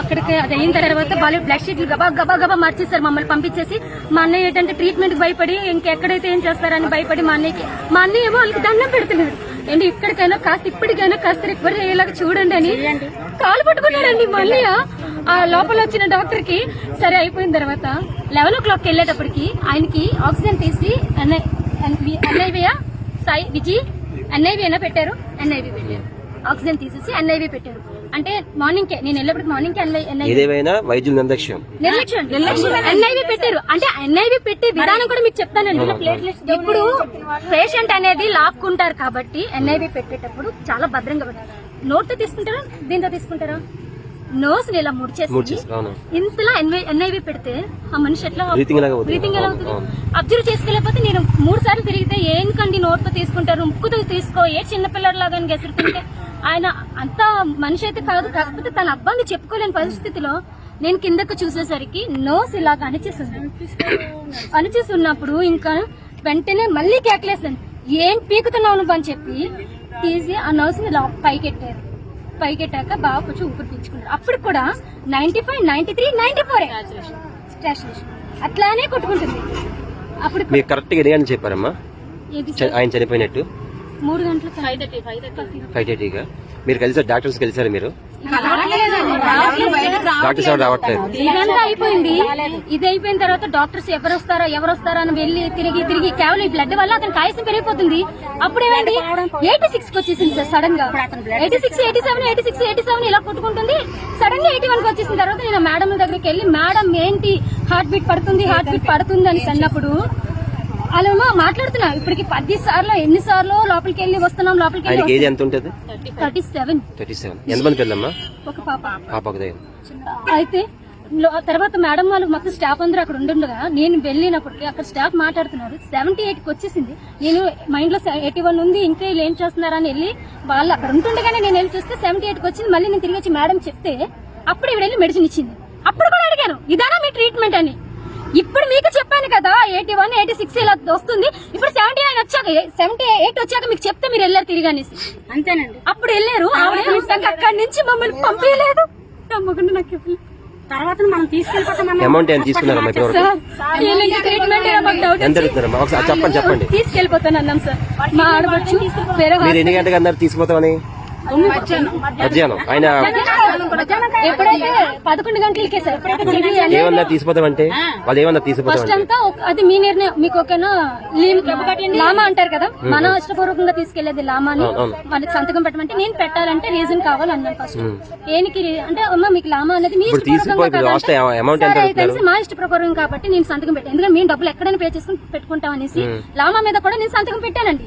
అక్కడికి అది అయిన తర్వాత వాళ్ళు బ్లడ్ షీట్లు గబా గబా గబా మార్చేస్తారు మమ్మల్ని పంపించేసి. మా అన్నయ్య ఏంటంటే ట్రీట్మెంట్ భయపడి ఇంకెక్కడైతే ఏం చేస్తారని భయపడి మా అన్నయ్యకి మా అన్నయ్య ఏమో వాళ్ళకి దండం పెడుతున్నాడు. ఏంటి ఇక్కడికైనా కాస్త ఇప్పటికైనా కాస్త రికవర్ అయ్యేలాగా చూడండి అని కాలు పట్టుకున్నాడండి మా అన్నయ్య. ఆ లోపల వచ్చిన డాక్టర్కి సరే అయిపోయిన తర్వాత లెవెన్ ఓ క్లాక్ వెళ్ళేటప్పటికి ఆయనకి ఆక్సిజన్ తీసి ఎన్ఐవియా సాయి విజయ్ ఎన్ఐవి పెట్టారు. ఎన్ఐవి పెట్టారు. ఆక్సిజన్ తీసేసి ఎన్ఐవి పెట్టారు. అంటే మార్నింగ్ కే నేను వెళ్ళేప్పటికి మార్నింగ్కి ఎన్ఐవి ఏదేమైనా వైద్యుల నిర్లక్ష్యం. నిర్లక్ష్యం. నిర్లక్ష్యం ఎన్ఐవి పెట్టారు. అంటే ఎన్ఐవి పెట్టే విధానం కూడా మీకు చెప్తానండి ఇప్పుడు పేషెంట్ అనేది లాక్కుంటారు కాబట్టి ఎన్ఐవి పెట్టేటప్పుడు చాలా భద్రంగా పెట్టారు. నోట్తో తీసుకుంటారా? దీంతో తీసుకుంటారా? నోస్ ఇలా ముడిచేసి. ఇంతలా ఎన్ఐవి పెడితే ఆ మనిషి ఎట్లా? బ్రీతింగ్ ఎలా అవుతుంది. అబ్జర్వ్ చేసుకోలేకపోతే నేను మూడు సార్లు తిరిగితే ఏంకండి నోట్తో తీసుకుంటారు? ముక్కుతో తీసుకో ఏ చిన్న పిల్లలాగా గెసురుతుంటే. ఆయన అంత మనిషి అయితే కాదు కాకపోతే తన అబ్బాయిని చెప్పుకోలేని పరిస్థితిలో నేను కిందకు చూసేసరికి నోస్ ఇలాగ అణిచేస్తుంది అణిచేసి ఉన్నప్పుడు ఇంకా వెంటనే మళ్ళీ కేకలేసాను ఏం పీకుతున్నావు నువ్వు? అని చెప్పి తీసి ఆ నర్స్ని ఇలా పైకెట్టారు. పైకెట్టాక బాగా కొంచెం ఊపిరి పీల్చుకున్నారు. అప్పుడు కూడా ninety five ninety three ninety four అట్లానే కొట్టుకుంటుంది. అప్పుడు కరెక్ట్గా ఎన్ని గంటలు చెప్పారమ్మా. ఆయన చనిపోయినట్టు. మూడు గంటలు five thirty five thirty. Five థర్టీగా? మీరు కలిసారు డాక్టర్స్ కలిసారు మీరు? డాక్టర్స్ ఎవరు రావట్లేదు. ఇదంతా అయిపోయింది. ఇది అయిపోయిన తర్వాత డాక్టర్స్ ఎవరు వస్తారా ఎవరు వస్తారా అని వెళ్ళి తిరిగి తిరిగి కేవలం ఈ బ్లడ్ వల్ల అతనికి ఆయుసం పెరిగిపోతుంది. అప్పుడు ఏమైంది ఎయిటీ సిక్స్కి వచ్చేసింది సార్ సడన్గా. Eighty six eighty seven eighty six eighty seven ఇలా కొట్టుకుంటుంది. సడన్గా ఎయిటీ వన్కి వచ్చేసిన తర్వాత నేను మేడం దగ్గరికి వెళ్ళి మేడం ఏంటి? హార్ట్ బీట్ పడుతుంది హార్ట్ బీట్ పడుతుంది అని అన్నప్పుడు వాళ్ళేమో మాట్లాడుతున్నా. ఇప్పటికి పది సార్లు ఎన్ని సార్లు లోపలికి వెళ్ళి వస్తున్నాం లోపలికి ఆయనకి వెళ్ళి ఏజ్ ఎంత ఉంటుంది థర్టీ సెవెన్. Thirty seven. ఎంతమంది పిల్లమ్మా ఒక పాప. దగ్గర. అయితే లో- తర్వాత మేడం వాళ్ళు మొత్తం స్టాఫ్ అందరూ అక్కడ ఉండుండగా నేను వెళ్ళినప్పటికీ అక్కడ స్టాఫ్ మాట్లాడుతున్నారు. సెవెంటీ ఎయిట్కి వచ్చేసింది. నేను మైండ్లో ఎయిటీ వన్ ఉంది ఇంకా వీళ్ళు ఏం చేస్తున్నారని వెళ్ళి వాళ్ళు అక్కడ ఉంటుండగానే నేను వెళ్ళి చూస్తే సెవెంటీ ఎయిట్కి వచ్చింది. మళ్ళీ నేను తిరిగి వచ్చి మేడం చెప్తే అప్పుడు ఇవిడ వెళ్ళి మెడిసిన్ ఇచ్చింది. అప్పుడు కూడా అడిగాను ఇదానా మీ ట్రీట్మెంట్ అని. ఇప్పుడు మీకు చెప్పాను కదా ఎయిటీ వన్ ఎయిటీ సిక్స్ ఇలా వస్తుంది. ఇప్పుడు సెవెంటీ నైన్ వచ్చాక సెవెంటీ ఎయిట్ వచ్చాక మీకు చెప్తే మీరు వెళ్ళారు తిరిగి అనేసి అంతేనండి. అప్పుడు వెళ్ళారు. అక్కడి నుంచి మమ్మల్ని పంపించలేదు. నమ్మకుండా నాకు ఇవ్వలేదు. తర్వాత మనం తీసుకెళ్ళిపోతాం అమౌంట్ ఎంత తీసుకున్నారమ్మా ఇప్పటివరకు? సార్ వీళ్ళకి ట్రీట్మెంట్ ఏమో మాకు డౌట్ ఎంత అడుగుతున్నారమ్మా ఒకసారి చెప్పండి చెప్పండి. తీసుకెళ్ళిపోతాను అన్నాం సార్ మా ఆడవచ్చు వేరే మీరు ఎన్ని గంటలకు అన్నారు తీసుకుపోతామని? మధ్యాహ్నం. ఆయన ఎప్పుడైతే పదకొండు గంటలకే సార్ ఏమన్నారు తీసుకుపోతామంటే వాళ్ళు అంతా ఒక- అది మీ నిర్ణయం. మీకు ఓకేనా? లీమ్- లామా అంటారు కదా? మన ఇష్టపూర్వకంగా తీసుకెళ్ళేది లామాని. వాళ్ళకి సంతకం పెట్టమంటే నేను పెట్టాలంటే రీజన్ కావాలన్నాను ఫస్ట్ దేనికి రీ- అంటే అమ్మ మీకు లామా అనేది మీ? తెలిసి మా ఇష్ట ప్రకారం కాబట్టి నేను సంతకం పెట్టాను ఎందుకంటే మేము డబ్బులు ఎక్కడైనా పే చేసుకుని పెట్టుకుంటాం అనేసి లామా మీద కూడా నేను సంతకం పెట్టానండి.